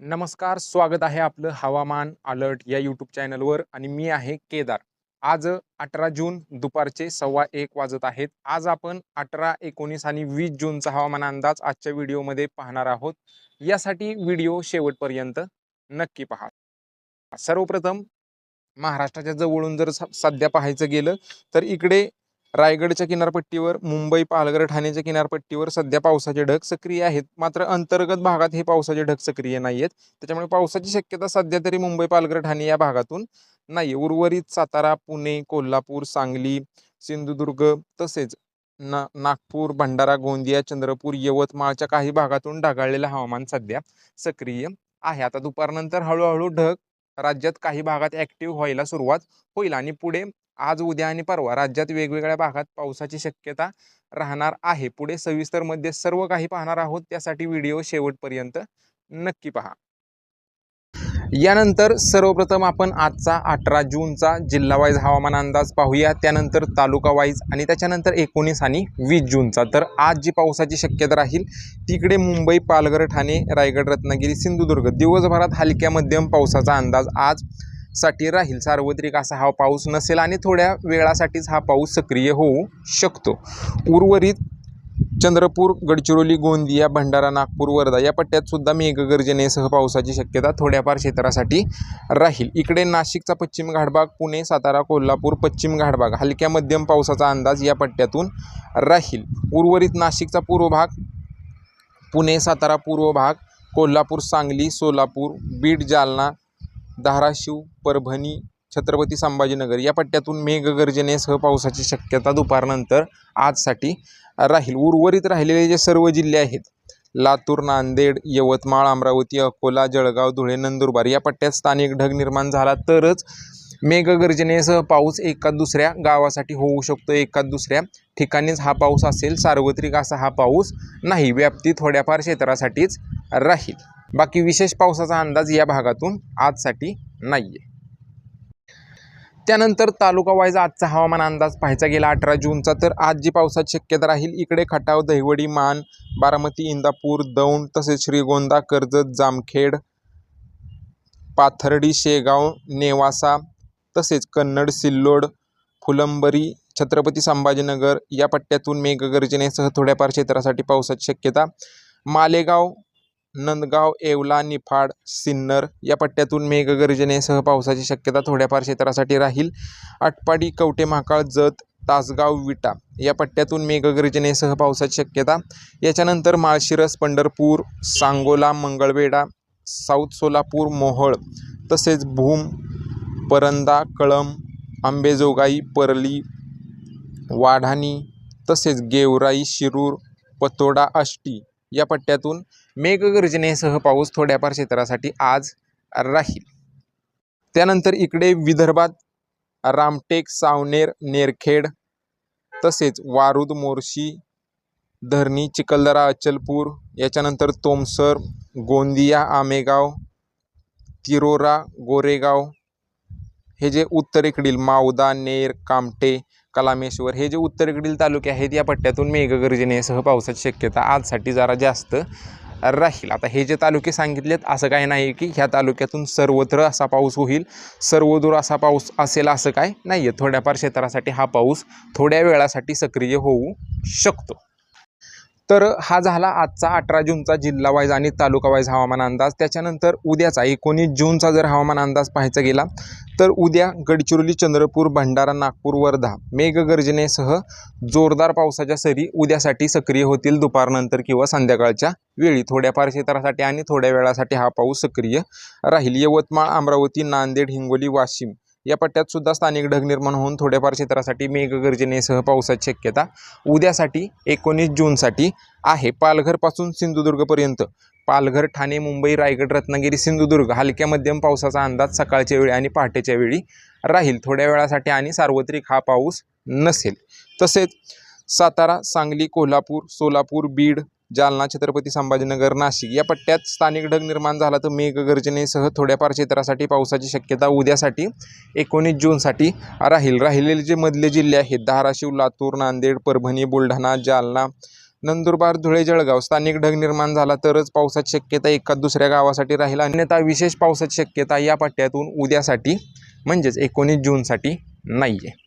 नमस्कार स्वागत आहे आपलं हवामान अलर्ट या यूट्यूब चॅनलवर आणि मी आहे केदार. आज अठरा जून दुपारचे सव्वा एक वाजत आहेत. आज आपण अठरा एकोणीस आणि वीस जूनचा हवामान अंदाज आजच्या व्हिडिओमध्ये पाहणार आहोत. यासाठी व्हिडिओ शेवटपर्यंत नक्की पहा. सर्वप्रथम महाराष्ट्राच्या जवळून जर स- सध्या पाहायचं गेलं तर इकडे रायगडच्या किनारपट्टीवर मुंबई पालघर ठाण्याच्या किनारपट्टीवर सध्या पावसाचे ढग सक्रिय आहेत. मात्र अंतर्गत भागात हे पावसाचे ढग सक्रिय नाही आहेत त्याच्यामुळे पावसाची शक्यता सध्या तरी मुंबई पालघर ठाणे या भागातून नाही उर्वरित सातारा पुणे कोल्हापूर सांगली सिंधुदुर्ग तसेच ना नागपूर भंडारा गोंदिया चंद्रपूर यवतमाळच्या काही भागातून ढगाळलेलं हवामान सध्या सक्रिय आहे. आता दुपारनंतर हळूहळू ढग राज्यात काही भागात ॲक्टिव्ह व्हायला सुरुवात होईल आणि पुढे आज उद्या आणि परवा राज्यात वेगवेगळ्या भागात पावसाची शक्यता राहणार आहे. पुढे सविस्तरमध्ये सर्व काही पाहणार आहोत. त्यासाठी व्हिडिओ शेवटपर्यंत नक्की पहा. यानंतर सर्वप्रथम आपण आजचा अठरा जूनचा जिल्हावाईज हवामान अंदाज पाहूया. त्यानंतर तालुका वाईज आणि त्याच्यानंतर एकोणीस आणि वीस जूनचा. तर आज जी पावसाची शक्यता राहील तिकडे मुंबई पालघर ठाणे रायगड रत्नागिरी सिंधुदुर्ग दिवसभरात हलक्या मध्यम पावसाचा अंदाज आज साठी राहील. सार्वत्रिक असा हा पाऊस नसेल आणि थोड्या वेळासाठीच हा पाऊस सक्रिय होऊ शकतो. उर्वरित चंद्रपूर गडचिरोली गोंदिया भंडारा नागपूर वर्धा या पट्ट्यात सुद्धा मेघगर्जनेसह पावसाची शक्यता थोड्याफार क्षेत्रासाठी राहील. इकडे नाशिकचा पश्चिम घाटभाग पुणे सातारा कोल्हापूर पश्चिम घाटभाग हलक्या मध्यम पावसाचा अंदाज या पट्ट्यातून राहील. उर्वरित नाशिकचा पूर्व भाग पुणे सातारा पूर्व भाग कोल्हापूर सांगली सोलापूर बीड जालना धाराशिव परभणी छत्रपती संभाजीनगर या पट्ट्यातून मेघगर्जनेसह पावसाची शक्यता दुपारनंतर आजसाठी राहील. उर्वरित राहिलेले जे सर्व जिल्हे आहेत लातूर नांदेड यवतमाळ अमरावती अकोला जळगाव धुळे नंदुरबार या पट्ट्यात स्थानिक ढग निर्माण झाला तरच मेघगर्जनेसह पाऊस एका दुसऱ्या गावासाठी होऊ शकतो. एका दुसऱ्या ठिकाणीच हा पाऊस असेल सार्वत्रिक असा हा पाऊस नाही. व्याप्ती थोड्याफार क्षेत्रासाठीच राहील. बाकी विशेष पावसाचा अंदाज या भागातून आजसाठी नाही आहे त्यानंतर तालुका वाईज आजचा हवामान अंदाज पाहायचा गेला अठरा जूनचा तर आज जी पावसाची शक्यता राहील इकडे खटाव दहिवडी मान बारामती इंदापूर दौंड तसेच श्रीगोंदा कर्जत जामखेड पाथर्डी शेगाव नेवासा तसेच कन्नड सिल्लोड फुलंबरी छत्रपती संभाजीनगर या पट्ट्यातून मेघगर्जनेसह थोड्याफार क्षेत्रासाठी पावसाची शक्यता. मालेगाव नंदगाव येवला निफाड सिन्नर या पट्ट्यातून मेघगर्जनेसह पावसाची शक्यता थोड्याफार क्षेत्रासाठी राहील. आटपाडी कवटे महाकाळ जत तासगाव विटा या पट्ट्यातून मेघगर्जनेसह पावसाची शक्यता. याच्यानंतर माळशिरस पंढरपूर सांगोला मंगळवेढा साऊथ सोलापूर मोहोळ तसेच भूम परंदा कळम आंबेजोगाई परली वाढाणी तसेच गेवराई शिरूर पतोडा आष्टी या पट्ट्यातून मेघगर्जनेसह पाऊस थोड्याफार क्षेत्रासाठी आज राहील. त्यानंतर इकडे विदर्भात रामटेक सावनेर नेरखेड तसेच वारूद मोर्शी धरणी चिखलदरा अचलपूर याच्यानंतर तोमसर गोंदिया आमेगाव तिरोरा गोरेगाव हे जे उत्तरेकडील मावदा नेर कामटे कलामेश्वर हे जे उत्तरेकडील तालुके आहेत या पट्ट्यातून मेघगर्जनेसह पावसाची शक्यता आजसाठी जरा जास्त राहील. आता हे जे तालुके सांगितलेत असं काय नाही की ह्या तालुक्यातून सर्वत्र असा पाऊस होईल सर्वदूर असा पाऊस असेल असं काय नाही आहे थोड्याफार क्षेत्रासाठी हा पाऊस थोड्या वेळासाठी सक्रिय होऊ शकतो. तर हा झाला आजचा अठरा जूनचा जिल्हा वाईज आणि तालुका वाईज हवामान अंदाज. त्याच्यानंतर उद्याचा एकोणीस जूनचा जर हवामान अंदाज पाहायचा गेला तर उद्या गडचिरोली चंद्रपूर भंडारा नागपूर वर्धा मेघगर्जनेसह जोरदार पावसाच्या सरी उद्यासाठी सक्रिय होतील दुपारनंतर किंवा संध्याकाळच्या वेळी. थोड्याफार क्षेत्रासाठी आणि थोड्या वेळासाठी हा पाऊस सक्रिय राहील. यवतमाळ अमरावती नांदेड हिंगोली वाशिम या पट्ट्यात सुद्धा स्थानिक ढग निर्माण होऊन थोड्याफार क्षेत्रासाठी मेघगर्जनेसह पावसाची शक्यता उद्यासाठी एकोणीस जूनसाठी आहे. पालघरपासून सिंधुदुर्गपर्यंत. पालघर ठाणे मुंबई रायगड रत्नागिरी सिंधुदुर्ग हलक्या मध्यम पावसाचा अंदाज सकाळच्या वेळी आणि पहाटेच्या वेळी राहील. थोड्या वेळासाठी आणि सार्वत्रिक हा पाऊस नसेल. तसेच सातारा सांगली कोल्हापूर सोलापूर बीड जालना छत्रपती संभाजीनगर नाशिक या पट्ट्यात स्थानिक ढग निर्माण झाला. तर मेघगर्जनेसह थोड्याफार क्षेत्रासाठी पावसाची शक्यता उद्यासाठी एकोणीस जूनसाठी राहील. राहिलेले जे मधले जिल्हे आहेत धाराशिव लातूर नांदेड परभणी बुलढाणा जालना नंदुरबार धुळे जळगाव स्थानिक ढग निर्माण झाला तरच पावसाची शक्यता एका दुसऱ्या गावासाठी राहील. अन्यथा विशेष पावसाची शक्यता या पट्ट्यातून उद्यासाठी म्हणजेच एकोणीस जूनसाठी नाही आहे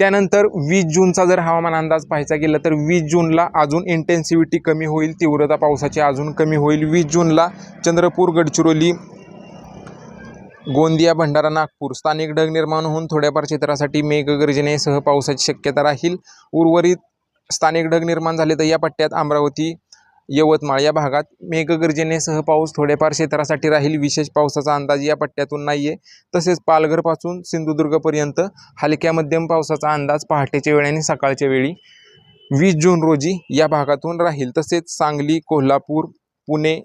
त्यानंतर वीस जूनचा जर हवामान अंदाज पाहायचा गेला तर वीस जूनला अजून इंटेन्सिव्हिटी कमी होईल तीव्रता पावसाची अजून कमी होईल. वीस जूनला चंद्रपूर गडचिरोली गोंदिया भंडारा नागपूर स्थानिक ढग निर्माण होऊन थोड्याफार क्षेत्रासाठी मेघगर्जनेसह पावसाची शक्यता राहील. उर्वरित स्थानिक ढग निर्माण झाले तर या पट्ट्यात अमरावती यवतमाळ या भागात मेघगर्जनेसह पाऊस थोड्याफार क्षेत्रासाठी राहील. विशेष पावसाचा अंदाज या पट्ट्यातून नाही आहे तसेच पालघरपासून सिंधुदुर्गपर्यंत हलक्या मध्यम पावसाचा अंदाज पहाटेच्या वेळी आणि सकाळच्या वेळी वीस जून रोजी या भागातून राहील. तसेच सांगली कोल्हापूर पुणे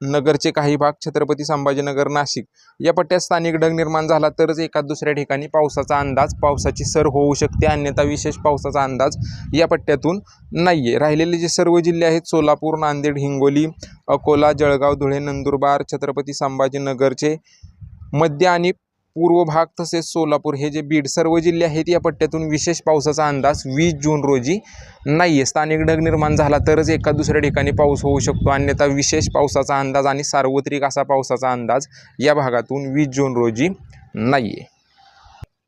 नगरचे काही भाग छत्रपती संभाजीनगर नाशिक. या पट्ट्यात स्थानिक ढग निर्माण झाला तरच एका दुसऱ्या ठिकाणी पावसाचा अंदाज पावसाची सर होऊ शकते. अन्यथा विशेष पावसाचा अंदाज या पट्ट्यातून नाही आहे राहिलेले जे सर्व जिल्हे आहेत सोलापूर नांदेड हिंगोली अकोला जळगाव धुळे नंदुरबार छत्रपती संभाजीनगरचे मध्य आणि पूर्व भाग तसेच सोलापूर हे जे बीड सर्व जिल्हे आहेत या पट्ट्यातून विशेष पावसाचा अंदाज वीस जून रोजी नाही आहे स्थानिक ढग निर्माण झाला तरच एका दुसऱ्या ठिकाणी पाऊस होऊ शकतो. अन्यथा विशेष पावसाचा अंदाज आणि सार्वत्रिक असा पावसाचा अंदाज या भागातून वीस जून रोजी नाही आहे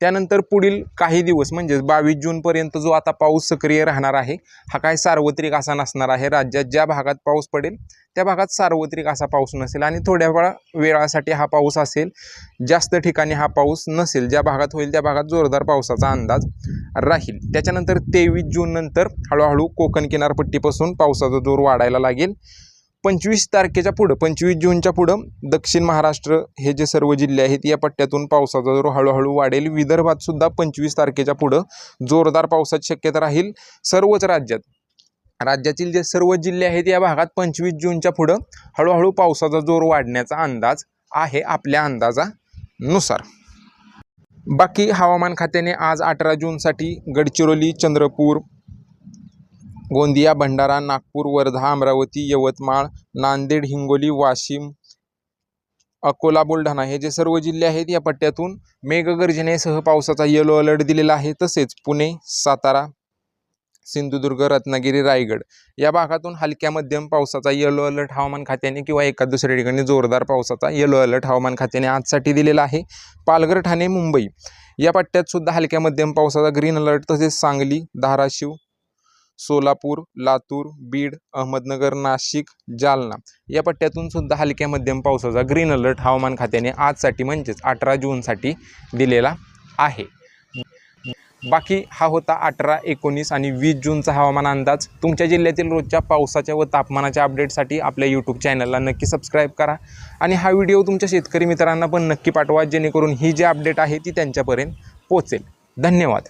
त्यानंतर पुढील काही दिवस म्हणजेच बावीस जूनपर्यंत जो आता पाऊस सक्रिय राहणार आहे हा काय सार्वत्रिक असा नसणार आहे. राज्यात ज्या भागात पाऊस पडेल त्या भागात सार्वत्रिक असा पाऊस नसेल. आणि थोड्या वेळा वेळासाठी हा पाऊस असेल जास्त ठिकाणी हा पाऊस नसेल. ज्या भागात होईल त्या भागात जोरदार पावसाचा अंदाज राहील. त्याच्यानंतर तेवीस जून नंतर हळूहळू कोकण किनारपट्टीपासून पावसाचा जोर वाढायला लागेल. पंचवीस तारखेच्या पुढं पंचवीस जूनच्या पुढं दक्षिण महाराष्ट्र हे जे सर्व जिल्हे आहेत या पट्ट्यातून पावसाचा जोर हळूहळू वाढेल. विदर्भात सुद्धा पंचवीस तारखेच्या पुढं जोरदार पावसाची शक्यता राहील. सर्वच राज्यात राज्यातील जे सर्व जिल्हे आहेत या भागात पंचवीस जूनच्या पुढं हळूहळू पावसाचा जोर वाढण्याचा अंदाज आहे आपल्या अंदाजानुसार. बाकी हवामान खात्याने आज अठरा जूनसाठी गडचिरोली चंद्रपूर गोंदिया भंडारा नागपूर वर्धा अमरावती यवतमाळ नांदेड हिंगोली वाशिम अकोला बुलढाणा हे जे सर्व जिल्हे आहेत या पट्ट्यातून मेघगर्जनेसह पावसाचा येलो अलर्ट दिलेला आहे. तसेच पुणे सातारा सिंधुदुर्ग रत्नागिरी रायगड या भागातून हलक्या मध्यम पावसाचा येलो अलर्ट हवामान खात्याने किंवा एका दुसऱ्या ठिकाणी जोरदार पावसाचा येलो अलर्ट हवामान खात्याने आजसाठी दिलेला आहे. पालघर ठाणे मुंबई या पट्ट्यात सुद्धा हलक्या मध्यम पावसाचा ग्रीन अलर्ट तसेच सांगली धाराशिव सोलापूर लातूर बीड अहमदनगर नाशिक जालना. या पट्ट्यातून सुद्धा हलक्या मध्यम पावसाचा ग्रीन अलर्ट हवामान खात्याने आजसाठी म्हणजेच अठरा जूनसाठी दिलेला आहे. बाकी हा होता अठरा एकोणीस आणि वीस जूनचा हवामान अंदाज. तुमच्या जिल्ह्यातील रोजच्या पावसाच्या व तापमानाच्या अपडेटसाठी आपल्या यूट्यूब चॅनलला नक्की सबस्क्राईब करा. आणि हा व्हिडिओ तुमच्या शेतकरी मित्रांना पण नक्की पाठवा जेणेकरून ही जी अपडेट आहे ती त्यांच्यापर्यंत पोचेल धन्यवाद.